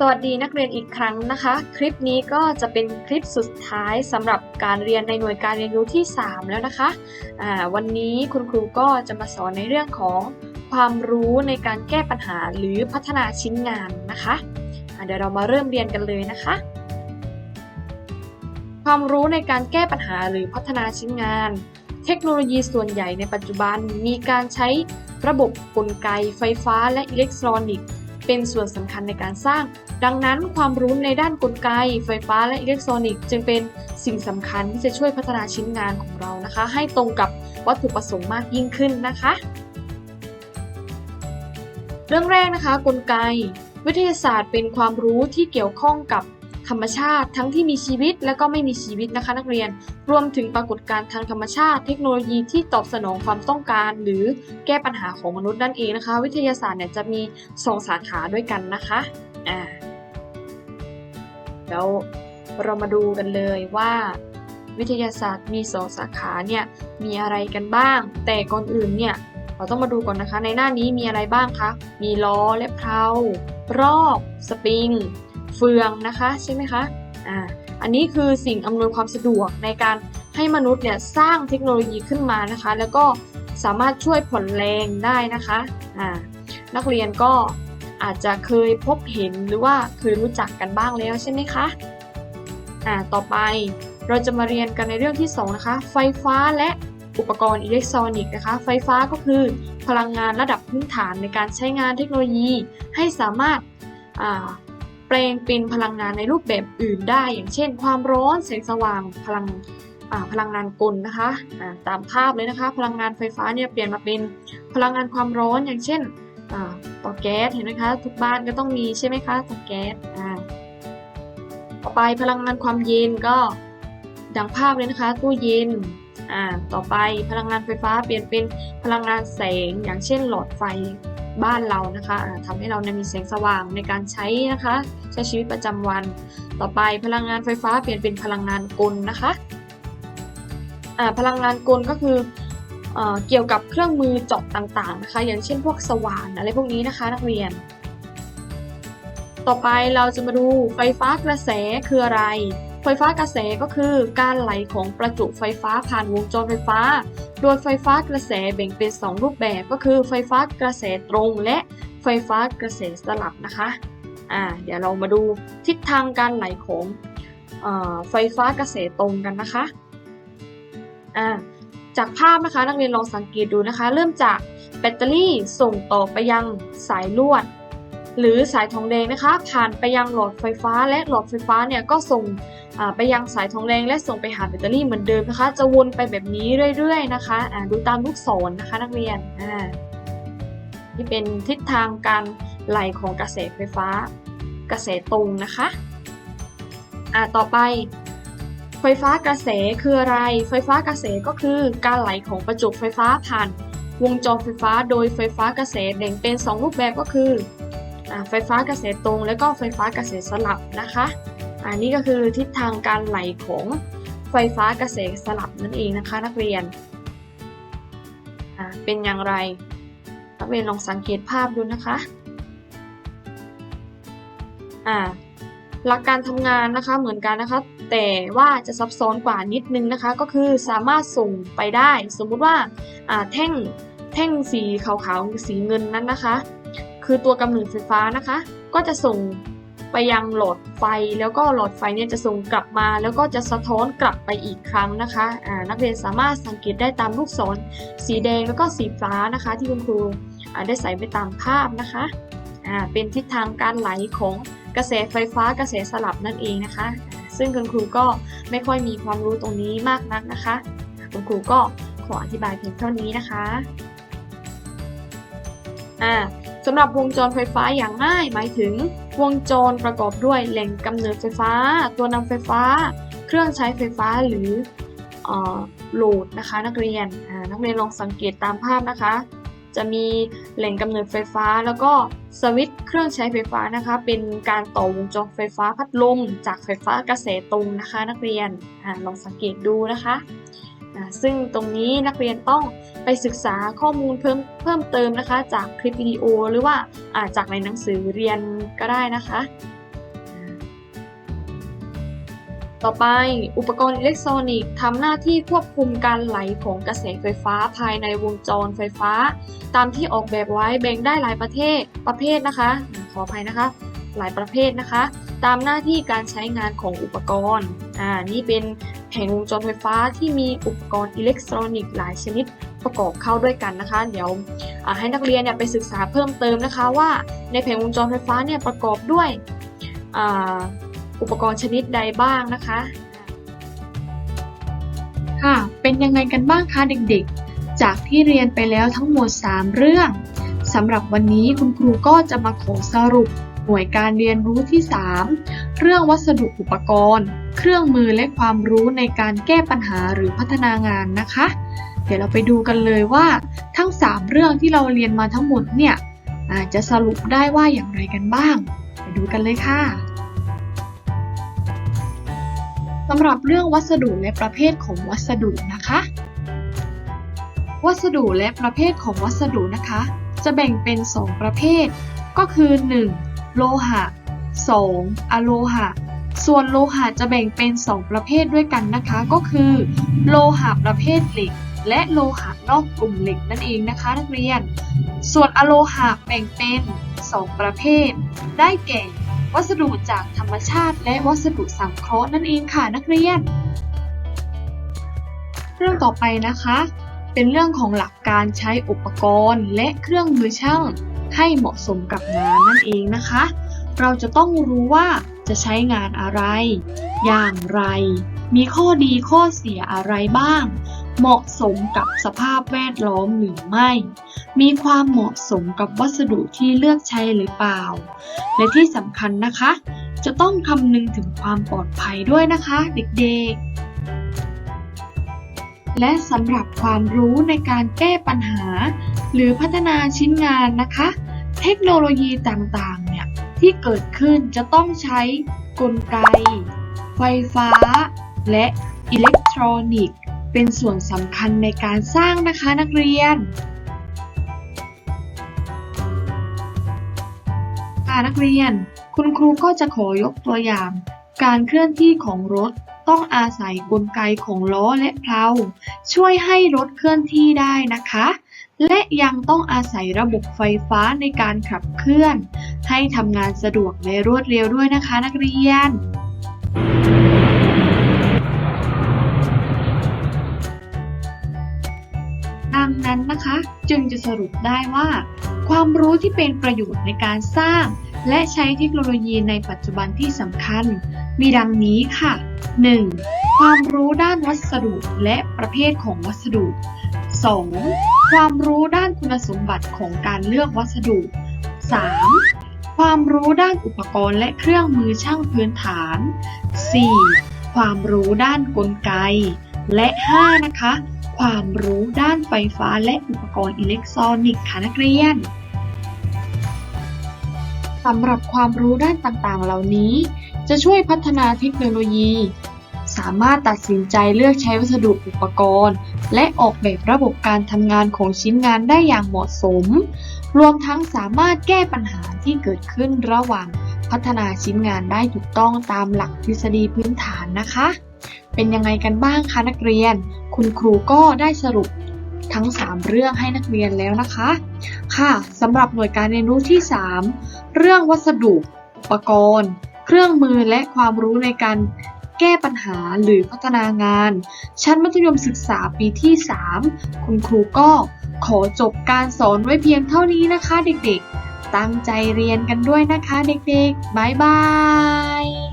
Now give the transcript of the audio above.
สวัสดีนักเรียนอีกครั้งนะคะ คลิปนี้ก็จะเป็นคลิปสุดท้ายสำหรับการเรียนในหน่วยการเรียนรู้ที่ 3 แล้วนะคะอ่าวันนี้คุณครูก็จะมาสอนในเรื่องของความรู้ในการแก้ปัญหาหรือพัฒนาชิ้นงานนะคะอ่าเดี๋ยวเรามาเริ่มเรียนกันเลยนะคะ ความรู้ในการแก้ปัญหาหรือพัฒนาชิ้นงาน เทคโนโลยีส่วนใหญ่ในปัจจุบันมีการใช้ระบบกลไกไฟฟ้าและอิเล็กทรอนิกส์ เป็นส่วนสำคัญในการสร้าง ดังนั้นความรู้ในด้านกลไก ไฟฟ้าและอิเล็กทรอนิกส์จึงเป็นสิ่งสำคัญที่จะช่วยพัฒนาชิ้นงานของเรานะคะ ให้ตรงกับวัตถุประสงค์มากยิ่งขึ้นนะคะ เรื่องแรกนะคะ กลไก วิทยาศาสตร์เป็นความรู้ที่เกี่ยวข้องกับ ธรรมชาติ ทั้งที่มีชีวิตและก็ไม่มีชีวิตนะคะนักเรียน รวมถึงปรากฏการณ์ทางธรรมชาติ เทคโนโลยีที่ตอบสนองความต้องการ หรือแก้ปัญหาของมนุษย์นั่นเองนะคะ วิทยาศาสตร์เนี่ยจะมีสองสาขาด้วยกันนะคะอ่าแล้วเรามาดูกันเลยว่าวิทยาศาสตร์มีสองสาขาเนี่ยมีอะไรกันบ้าง แต่ก่อนอื่นเนี่ยเราต้องมาดูก่อนนะคะ ในหน้านี้มีอะไรบ้างคะ มีล้อและเพลารอบ สปริง เฟืองนะคะใช่ไหมคะอ่าอันนี้คือสิ่งอำนวยความสะดวกในการให้มนุษย์เนี่ยสร้างเทคโนโลยีขึ้นมานะคะ แล้วก็สามารถช่วยผ่อนแรงได้นะคะอ่านักเรียนก็อาจจะเคยพบเห็นหรือว่าเคยรู้จักกันบ้างแล้วใช่ไหมคะอ่าต่อไปเราจะมาเรียนกันในเรื่องที่ 2 นะคะ ไฟฟ้าและอุปกรณ์อิเล็กทรอนิกส์นะคะ ไฟฟ้าก็คือพลังงานระดับพื้นฐานในการใช้งานเทคโนโลยี ให้สามารถ แปลงเป็นพลังงานในรูปแบบอื่นได้ อย่างเช่น ความร้อนแสงสว่างพลังพลังงานกลนะคะตามภาพเลยนะคะ พลังงานไฟฟ้าเนี่ยเปลี่ยนมาเป็นพลังงานความร้อนอย่างเช่นเต่อแก๊สเห็นไหมคะทุกบ้านก็ต้องมีใช่ไหมคะเต่อแก๊สต่อไปพลังงานความเย็นก็ดังภาพเลยนะคะตู้เย็นต่อไปพลังงานไฟฟ้าเปลี่ยนเป็นพลังงานแสงอย่างเช่นหลอดไฟ บ้านเรานะคะทำให้เรามีแสงสว่างในการใช้นะคะ ใช้ชีวิตประจำวัน ต่อไปพลังงานไฟฟ้าเปลี่ยนเป็นพลังงานกลนะคะพลังงานกลก็คือเอเกี่ยวกับเครื่องมือเจาะต่างๆนะคะ อย่างเช่นพวกสว่านอะไรพวกนี้นะคะ นักเรียน ต่อไปเราจะมาดูไฟฟ้ากระแสคืออะไร ไฟฟ้ากระแสก็คือการไหลของประจุไฟฟ้าผ่านวงจรไฟฟ้า โดยไฟฟ้ากระแสแบ่งเป็น 2 รูปแบบก็คือไฟฟ้ากระแสตรงและไฟฟ้ากระแสสลับนะคะ อ่า เดี๋ยวเรามาดูทิศทางการไหลของไฟฟ้ากระแสตรงกันนะคะ อ่า จากภาพนะคะนักเรียนลองสังเกตดูนะคะ เริ่มจากแบตเตอรี่ส่งต่อไปยังสายลวด หรือสายทองแดงนะคะ ผ่านไปยังหลอดไฟฟ้าและหลอดไฟฟ้าเนี่ยก็ส่งไปยังสายทองแดงและส่งไปหาแบตเตอรี่เหมือนเดิมนะคะ จะวนไปแบบนี้เรื่อยๆนะคะดูตามลูกศรนนะคะนักเรียนนี่เป็นทิศทางการไหลของกระแสไฟฟ้ากระแสตรงนะคะต่อไป ไฟฟ้ากระแสคืออะไร ไฟฟ้ากระแสก็คือการไหลของประจุไฟฟ้าผ่านวงจรไฟฟ้าโดยไฟฟ้ากระแสแบ่งเป็น 2 รูปแบบก็คือ ไฟฟ้ากระแสตรง และก็ไฟฟ้ากระแสสลับนะคะอันนี้ก็คือทิศทางการไหลของไฟฟ้ากระแสสลับนั่นเองนะคะ นักเรียนเป็นอย่างไร นักเรียนลองสังเกตภาพดูนะคะหลักการทำงานนะคะเหมือนกันนะคะ แต่ว่าจะซับซ้อนกว่านิดนึงนะคะ ก็คือสามารถส่งไปได้ สมมุติว่าแท่งแท่งสีขาวๆสีเงินนั้นนะคะ คือตัวกำเนิดไฟฟ้านะคะ ก็จะส่งไปยังหลอดไฟแล้วก็หลอดไฟเนี่ยจะส่งกลับมา แล้วก็จะสะท้อนกลับไปอีกครั้งนะคะนักเรียนสามารถสังเกตได้ตามลูกศรสีแดงแล้วก็สีฟ้านะคะ ที่คุณครูได้ใส่ไปตามภาพนะคะเป็นทิศทางการไหลของกระแสไฟฟ้ากระแสสลับนั่นเองนะคะ ซึ่งคุณครูก็ไม่ค่อยมีความรู้ตรงนี้มากนักนะคะ คุณครูก็ขออธิบายเพียงเท่านี้นะคะอ่า สำหรับวงจรไฟฟ้าอย่างง่าย หมายถึง วงจรประกอบด้วยแหล่งกำเนิดไฟฟ้า ตัวนำไฟฟ้า เครื่องใช้ไฟฟ้าหรือโหลดนะคะนักเรียนนักเรียนลองสังเกตตามภาพนะคะ จะมีแหล่งกำเนิดไฟฟ้าแล้วก็สวิตช์เครื่องใช้ไฟฟ้านะคะ เป็นการต่อวงจรไฟฟ้าพัดลมจากไฟฟ้ากระแสตรงนะคะ นักเรียนลองสังเกตดูนะคะ ซึ่งตรงนี้นักเรียนต้องไปศึกษาข้อมูลเพิ่มเพิ่มเติมนะคะ จากคลิปวิดีโอหรือว่าอาจากในหนังสือเรียนก็ได้นะคะ ต่อไปอุปกรณ์อิเล็กทรอนิกส์ทำหน้าที่ควบคุมการไหลของกระแสไฟฟ้าภายในวงจรไฟฟ้า ตามที่ออกแบบไว้แบ่งได้หลายประเทศประเภทนะคะ ขออภัยนะคะ หลายประเภทนะคะ ตามหน้าที่การใช้งานของอุปกรณ์ อ่านี่เป็นแผงวงจรไฟฟ้าที่มีอุปกรณ์อิเล็กทรอนิกส์หลายชนิดประกอบเข้าด้วยกันนะคะ เดี๋ยวให้นักเรียนเนี่ยไปศึกษาเพิ่มเติมนะคะ ว่าในแผงวงจรไฟฟ้าเนี่ยประกอบด้วยอ,อุปกรณ์ชนิดใดบ้างนะคะ ค่ะ เป็นยังไงกันบ้างคะเด็กๆ จากที่เรียนไปแล้วทั้งหมด 3 เรื่องสำหรับวันนี้คุณครูก็จะมาขอสรุปหน่วยการเรียนรู้ที่ 3 เรื่องวัสดุอุปกรณ์ เครื่องมือและความรู้ในการแก้ปัญหาหรือพัฒนางานนะคะ เดี๋ยวเราไปดูกันเลยว่าทั้ง 3 เรื่องที่เราเรียนมาทั้งหมดเนี่ยอาจจะสรุปได้ว่าอย่างไรกันบ้าง ไปดูกันเลยค่ะสำหรับเรื่องวัสดุและประเภทของวัสดุนะคะ วัสดุและประเภทของวัสดุนะคะ จะแบ่งเป็น 2 ประเภท ก็คือ 1. โลหะ 2. อะโลหะ ส่วนโลหะจะแบ่งเป็น 2 ประเภทด้วยกันนะคะ ก็คือ โลหะประเภทเหล็ก และโลหะนอกกลุ่มเหล็กนั่นเองนะคะนักเรียน ส่วนอะโลหะแบ่งเป็น 2 ประเภท ได้แก่ วัสดุจากธรรมชาติ และวัสดุสังเคราะห์นั่นเองค่ะนักเรียน เรื่องต่อไปนะคะ เป็นเรื่องของหลักการใช้อุปกรณ์และเครื่องมือช่างให้เหมาะสมกับงานนั่นเองนะคะ เราจะต้องรู้ว่าจะใช้งานอะไร อย่างไร มีข้อดีข้อเสียอะไรบ้าง เหมาะสมกับสภาพแวดล้อมหรือไม่ มีความเหมาะสมกับวัสดุที่เลือกใช้หรือเปล่า และที่สำคัญนะคะ จะต้องคำนึงถึงความปลอดภัยด้วยนะคะ เด็กๆและสำหรับความรู้ในการแก้ปัญหา หรือพัฒนาชิ้นงานนะคะ เทคโนโลยีต่างๆ ที่เกิดขึ้นจะต้องใช้กลไก ไฟฟ้า และอิเล็กทรอนิกส์ เป็นส่วนสำคัญในการสร้างนะคะนักเรียนค่ะนักเรียน คุณครูก็จะขอยกตัวอย่าง การเคลื่อนที่ของรถต้องอาศัยกลไกของล้อและเพลาช่วยให้รถเคลื่อนที่ได้นะคะ และยังต้องอาศัยระบบไฟฟ้าในการขับเคลื่อน ให้ทำงานสะดวกและรวดเร็วด้วยนะคะนักเรียน ดังนั้นนะคะจึงจะสรุปได้ว่า ความรู้ที่เป็นประโยชน์ในการสร้าง และใช้เทคโนโลยีในปัจจุบันที่สำคัญ มีดังนี้ค่ะ 1. ความรู้ด้านวัสดุและประเภทของวัสดุ 2. ความรู้ด้านคุณสมบัติของการเลือกวัสดุ 3. ความรู้ด้านอุปกรณ์และเครื่องมือช่างพื้นฐาน 4. ความรู้ด้านกลไก และ 5 นะคะ ความรู้ด้านไฟฟ้าและอุปกรณ์อิเล็กทรอนิกส์ค่ะนักเรียนสำหรับความรู้ด้านต่างๆ เหล่านี้ จะช่วยพัฒนาเทคโนโลยี สามารถตัดสินใจเลือกใช้วัสดุอุปกรณ์ และออกแบบระบบการทำงานของชิ้นงานได้อย่างเหมาะสม รวมทั้งสามารถแก้ปัญหาที่เกิดขึ้นระหว่างพัฒนาชิ้นงานได้ถูกต้องตามหลักทฤษฎีพื้นฐานนะคะ เป็นยังไงกันบ้างคะนักเรียน คุณครูก็ได้สรุปทั้ง 3 เรื่องให้นักเรียนแล้วนะคะ ค่ะสำหรับหน่วยการเรียนรู้ที่ 3 เรื่องวัสดุ อุปกรณ์ เครื่องมือและความรู้ในการ แก้ปัญหาหรือพัฒนางาน ชั้นมัธยมศึกษาปีที่ 3 คุณครูก็ขอจบการสอนไว้เพียงเท่านี้นะคะเด็กๆ ตั้งใจเรียนกันด้วยนะคะเด็กๆ บ๊ายบาย